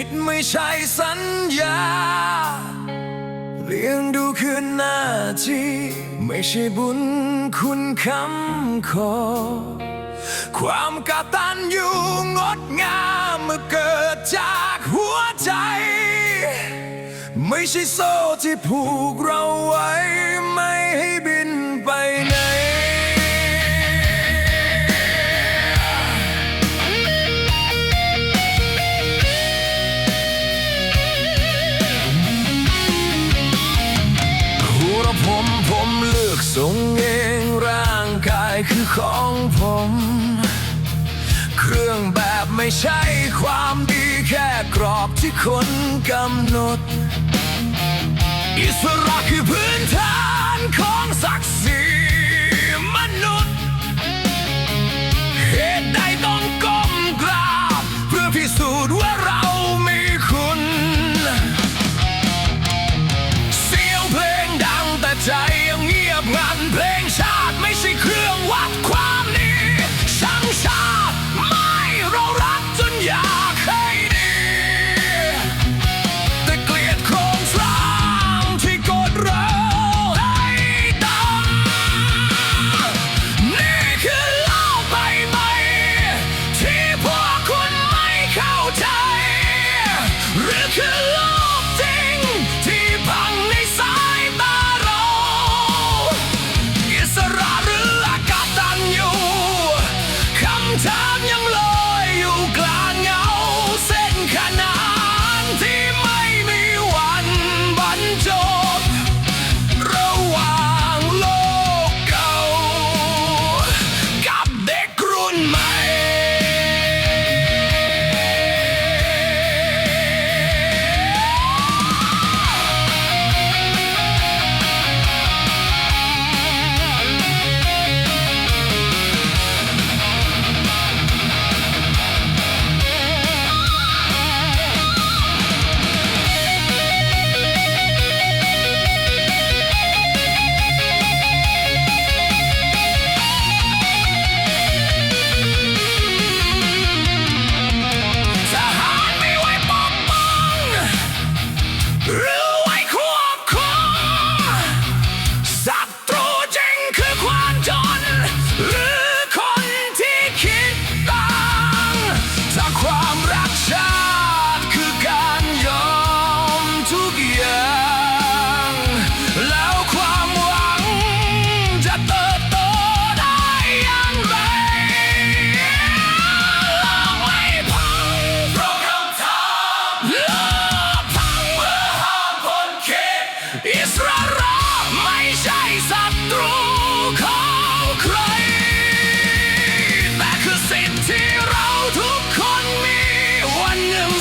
ิตไม่ใช่สัญญา เลี้ยงดูคือหน้าที่ ไม่ใช่บุญคุณคำขอ ความกาตันอยู่งดงามเมื่อเกิดจากหัวใจ ไม่ใช่โซ่ที่ผูกเรา คือของผม เครื่องแบบไม่ใช่ความดีแค่กรอบที่คนกำหนด อิสระคือพื้นฐานของศักดิ์ศรีมนุษย์ เหตุใดต้องก้มกราบ เพื่อพิสูจน์ว่าเรามีคุณ เสียงเพลงดังแต่ใจยังเงียบงันเพลง Древнем логе! from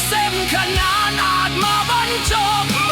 Sieben Kanal atmen und toben.